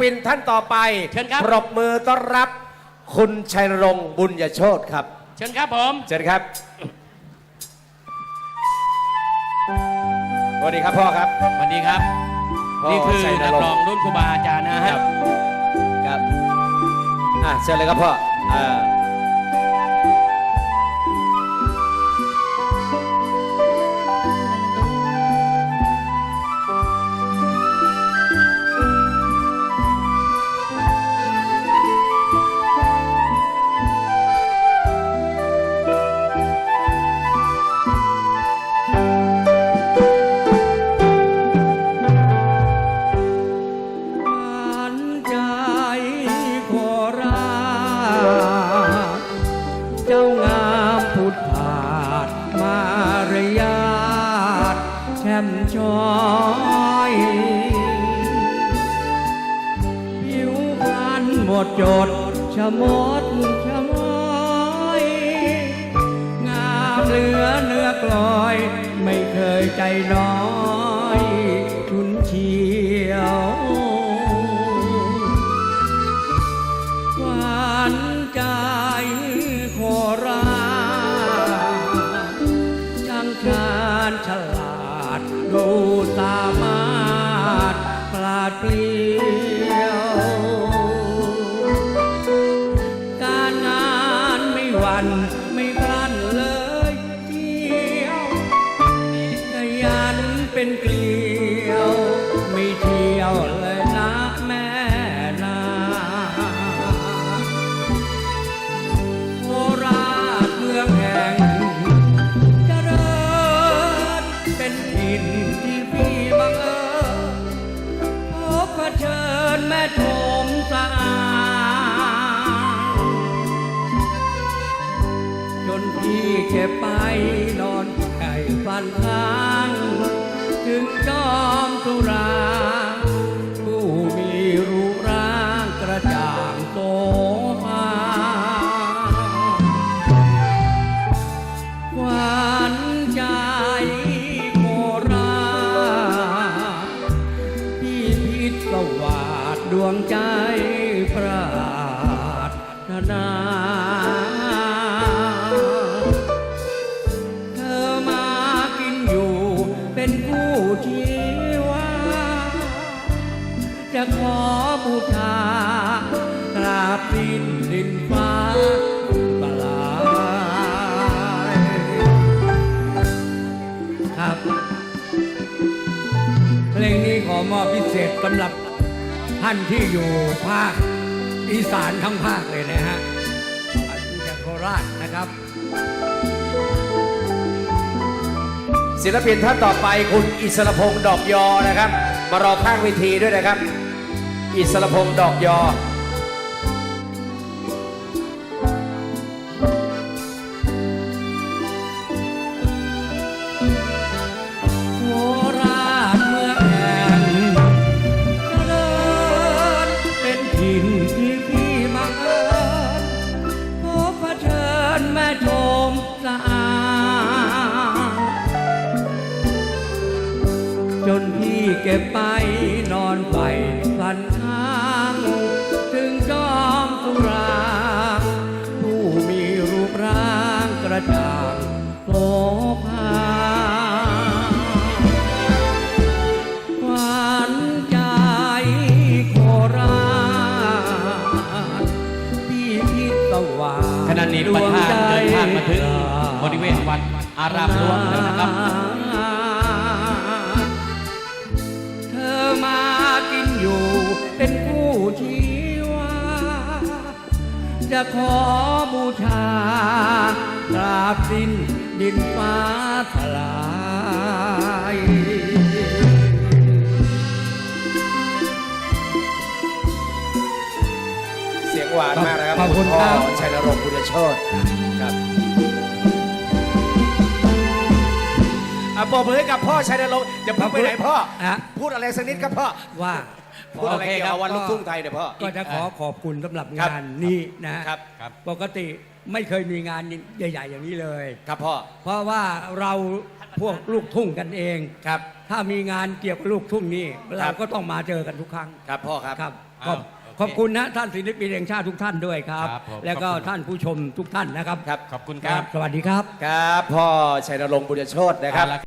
ปินท่านต่อไปเชิญครับ ปรบมือต้อนรับ คุณชัยนรงค์บุญยโชตครับ เชิญครับผม เชิญครับ สวัสดีครับพ่อครับ สวัสดีครับพ่อนี่คือชัยนนักรงค์ร้องรุ่นครูบาอาจารย์นะคฮะรับครับ อะเชิญเลยครับพ่ออ่า ดจดชะมดชะมอยงามเหลือเนื้อกลอย ไม่เคยใจน้อยชุนเฉียวหวานใจโคราชช่างชาญฉลาดดูสามารถปราดเปรีย เป็นเกลียวไม่เที่ยวเลยนะแม่นาโคราชเมืองแห่งเจริญเป็นถิ่นที่พี่บังเอิญพบเผชิญแม่ชมสะอาจนพี่เก็บไปนอนไก่ฟันค้าง ถึงจอมสุรา จะขอบูชากราบดินดินฟ้าปลายครับ เพลงนี้ขอมอบพิเศษสำหรับท่านที่อยู่ภาคอีสานทั้งภาคเลยนะฮะจากโคราชนะครับ ศิลปินท่านต่อไปคุณอิสรพงษ์ดอกยอนะครับ มารอข้างเวทีด้วยนะครับ อิสรพงษ์ดอกยอ โคราชเมืองแห่งเจริญเป็นถิ่นที่พี่มาเอิญพบเผชิญแม่ชมสะอาดจนพี่เก็บไปนอนไปพัน อมสุรางผู้มีรูปร่างกระจ่างโสภาหวานใจโคราชพี่พิศวาสขณะนี้ประธานเดินทางมาถึงบริเวณวัดอารามหลวงแล้วนะครับ จะขอบูชากราบดินดินฟ้าทลายเสียงหวานมากนะครับขอบคุณพ่อครับชัยนรงค์บุญโชตครับอะปรบมือให้กับพ่อชัยนรงค์จะพูดไปไหนพ่อฮะพูดอะไรสักนิดครับพ่อว่า พูดอะไรโอเคเกี่ยวครักับบวันลูกทุ่งไทยเดี๋ยวพ่อ ก็จะขอขอบคุณสำหรับครับงานนี้นะฮะครับครับ ปกติไม่เคยมีงานใหญ่ ๆ อย่างนี้เลย ครับพ่อ เพราะว่าเราพวกลูกทุ่งกันเองครับ ถ้ามีงานเกี่ยวกับลูกทุ่งนี่เราก็ต้องมาเจอกันทุกครั้งครับพ่อครับครับขอบเอาโอเคขอบคุณนะท่านศิลปินแห่งชาติทุกท่านด้วยครับครับผมแล้วก็ขอบคุณท่านผู้ชมทุกท่านนะครับครับ ขอบคุณครับ สวัสดีครับ ครับพ่อชัยนรงค์บุญโชตนะครับเอาละ